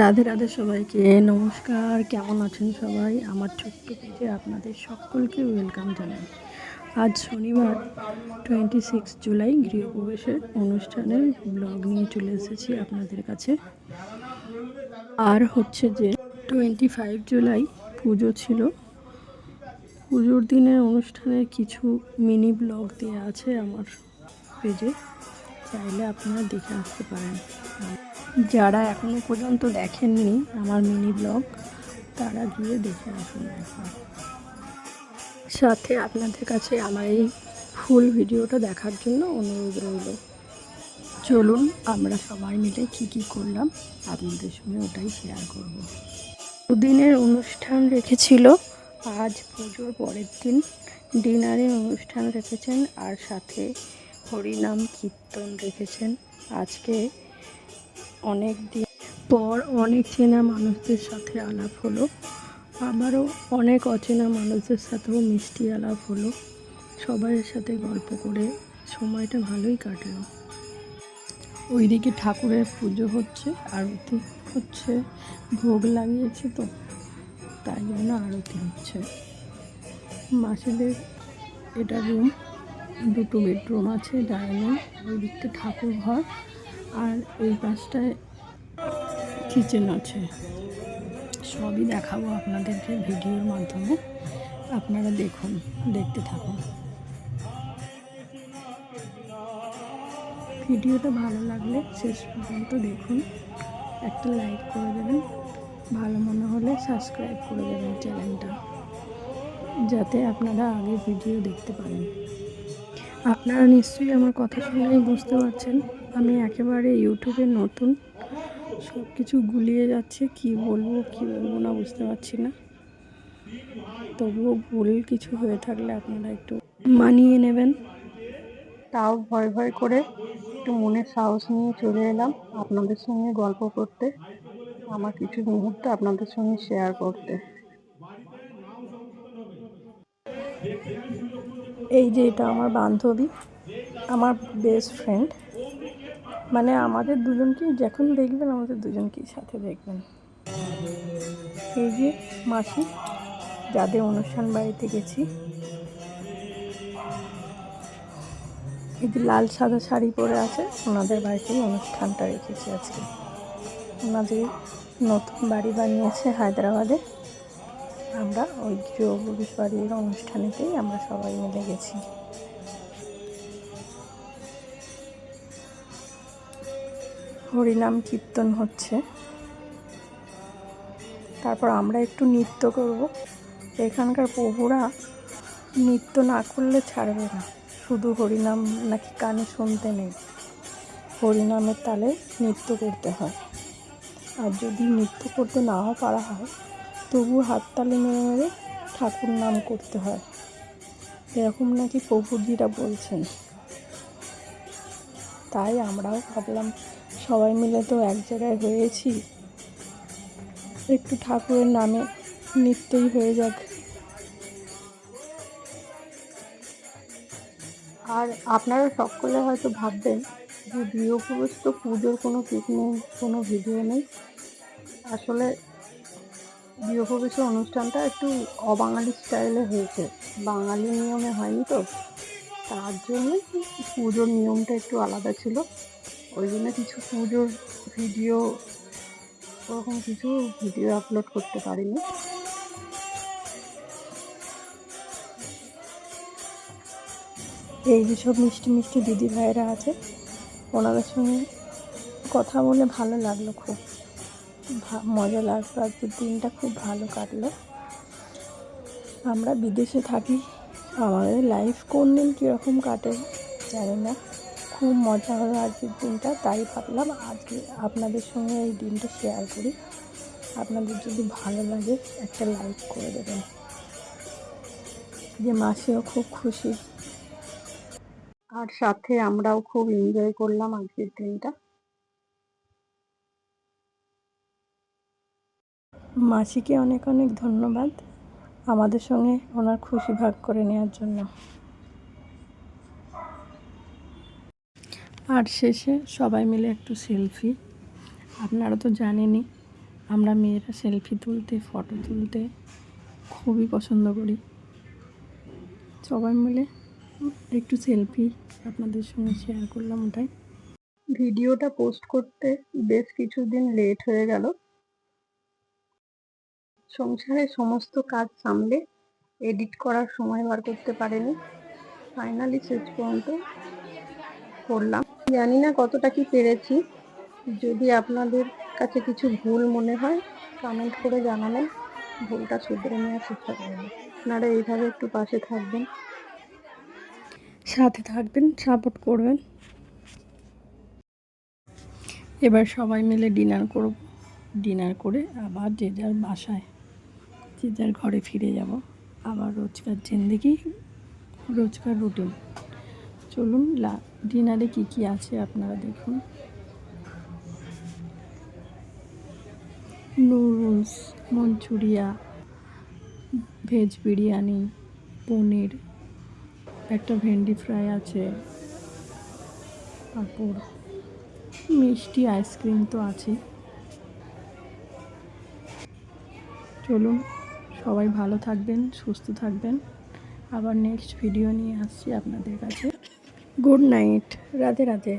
রাধে রাধে সবাইকে। নমস্কার, কেমন আছেন সবাই? আমার ছোট্ট পেজে আপনাদের সকলকে ওয়েলকাম জানাই। আজ শনিবার টোয়েন্টি সিক্স জুলাই, গৃহপ্রবেশের অনুষ্ঠানের ব্লগ নিয়ে চলে এসেছি আপনাদের কাছে। আর হচ্ছে যে টোয়েন্টি ফাইভ জুলাই পুজো ছিল। পুজোর দিনের অনুষ্ঠানের কিছু মিনি ব্লগ দেওয়া আছে আমার পেজে। চাইলে আপনারা দেখে আসতে পারেন। যারা এখনও পর্যন্ত দেখেননি আমার মিনি ব্লগ, তারা গিয়ে দেখে আসুন সাথে আপনাদের কাছে আমার এই ফুল ভিডিওটা দেখার জন্য অনুরোধ রইল। চলুন আমরা সবাই মিলে কি কি করলাম আপনাদের সঙ্গে ওটাই শেয়ার করব। দুদিনের অনুষ্ঠান রেখেছিল, আজ পুজোর পরের দিন। ডিনারের অনুষ্ঠান রেখেছেন আর সাথে হরিনাম কীর্তন রেখেছেন। আজকে অনেক দিন পর অনেক চেনা মানুষদের সাথে আলাপ হলো। আবারও অনেক অচেনা মানুষদের সাথেও মিষ্টি আলাপ হলো। সবাইয়ের সাথে গল্প করে সময়টা ভালোই কাটলো। ওইদিকে ঠাকুরের পুজো হচ্ছে, আরতি হচ্ছে, ভোগ লাগিয়েছে তো, তাই জন্য আরতি হচ্ছে। মাসিদের এটা রুম দুটো বেডরুম আছে, ডাইনিং ওই দিকটা ঠাকুর ঘর আর এই পাশটায় কিচেন আছে। সবই দেখাবো আপনাদেরকে ভিডিওর মাধ্যমে। আপনারা দেখুন, দেখতে থাকুন। ভিডিওটা ভালো লাগলে শেষ পর্যন্ত দেখুন। একটা লাইক করে দেবেন। ভালো মনে হলে সাবস্ক্রাইব করে দেবেন চ্যানেলটা, যাতে আপনারা আগে ভিডিও দেখতে পারেন। আপনারা নিশ্চয়ই আমার কথা শুনেই বুঝতে পারছেন। আমি একেবারে ইউটিউবে নতুন। সব কিছু গুলিয়ে যাচ্ছে, কি বলব কি বলব না বুঝতে পারছি না। তবুও ভুল কিছু হয়ে থাকলে আপনারা একটু মানিয়ে নেবেন। তাও ভয় ভয় করে একটু মনে সাহস নিয়ে চলে এলাম আপনাদের সঙ্গে গল্প করতে। আমার কিছু মুহূর্ত আপনাদের সঙ্গে শেয়ার করতে। এই যে এটা আমার বান্ধবী, আমার বেস্ট ফ্রেন্ড মানে আমাদের দুজনকেই যখন দেখবেন, আমাদের দুজনকেই সাথে দেখবেন। এই যে মাসি, যাদের অনুষ্ঠান বাড়িতে গেছি। এই যে লাল সাদা শাড়ি পরে আছে, ওনাদের বাড়িতেই অনুষ্ঠানটা রেখেছি আজকে। ওনাদের নতুন বাড়ি বানিয়েছে হায়দ্রাবাদে। আমরা ওই গৃহপ্রবেশ বাড়ির অনুষ্ঠানেতেই আমরা সবাই মিলে গেছি। হরিনাম কীর্তন হচ্ছে। তারপর আমরা একটু নৃত্য করব। এখানকার প্রভুরা নৃত্য না করলে ছাড়বে না। শুধু হরিনাম নাকি কানে শুনতে নেই। হরিনামের তালে নৃত্য করতে হয়। আর যদি নৃত্য করতে নাও পারা হয় তবু হাততালি মেরে মেরে ঠাকুর নাম করতে হয়। এরকম নাকি প্রভুজিরা বলছেন। তাই আমরাও ভাবলাম সবাই মিলে তো এক জায়গায় হয়েছি। একটু ঠাকুরের নামে নিত্যই হয়ে যাক। আর আপনারা সকলে হয়তো ভাববেন যে গৃহপুরুষ তো পুজোর কোনো পিক নেই, কোনো ভিডিও নেই। আসলে গৃহপ্রবেশের অনুষ্ঠানটা একটু অবাঙালি স্টাইলে হয়েছে। বাঙালি নিয়মে হয়নি তো? তার জন্যই পুজোর নিয়মটা একটু আলাদা ছিল। ওই জন্য কিছু পুজোর ভিডিও ওরকম কিছু ভিডিও আপলোড করতে পারিনি। এই যেসব মিষ্টি মিষ্টি দিদি ভাইয়েরা আছে, ওনাদের সঙ্গে কথা বলে ভালো লাগল খুব। ভা- মজা লাগল আজকের দিনটা খুব ভালো কাটলো। আমরা বিদেশে থাকি। আমাদের লাইফ কোন দিন কীরকম কাটে জানি না। খুব মজা হলো আজকের দিনটা। তাই ভাবলাম আজকে আপনাদের সঙ্গে এই দিনটা শেয়ার করি। আপনাদের যদি ভালো লাগে একটা লাইক করে দেবেন। যে মাসিও খুব খুশি। আর সাথে আমরাও খুব এনজয় করলাম আজকের দিনটা। মাসিকে অনেক অনেক ধন্যবাদ আমাদের সঙ্গে ওনার খুশি ভাগ করে নেওয়ার জন্য। আর শেষে সবাই মিলে একটু সেলফি। আপনারা তো জানেনই, আমরা মেয়েরা সেলফি তুলতে, ফটো তুলতে খুবই পছন্দ করি। সবাই মিলে একটু সেলফি আপনাদের সঙ্গে শেয়ার করলাম ওটাই। ভিডিওটা পোস্ট করতে বেশ কিছুদিন লেট হয়ে গেল। সংসারের সমস্ত কাজ সামলে এডিট করার সময় বার করতে পারেনি। ফাইনালি শেষ পর্যন্ত করলাম। জানি না কতটা কি পেরেছি। যদি আপনাদের কাছে কিছু ভুল মনে হয় কমেন্ট করে জানাবেন ভুলটা শুধরে নেওয়ার চেষ্টা করবেন আপনারা এইভাবে একটু পাশে থাকবেন। সাথে থাকবেন সাপোর্ট করবেন। এবার সবাই মিলে ডিনার করব। ডিনার করে আবার যে যার বাসায়। যে যার ঘরে ফিরে যাব। আবার রোজকার জিন্দিগি, রোজকার রুটিন। চলুন, লা, ডিনারে কী কী আছে আপনারা দেখুন। Noodles, Manchuria, veg biryani, paneer, একটা ভেন্ডি ফ্রাই আছে তারপর মিষ্টি আইসক্রিম তো আছে চলুন সবাই ভালো থাকবেন, সুস্থ থাকবেন। আবার নেক্সট ভিডিও নিয়ে আসছি আপনাদের কাছে। Good night Radhe Radhe.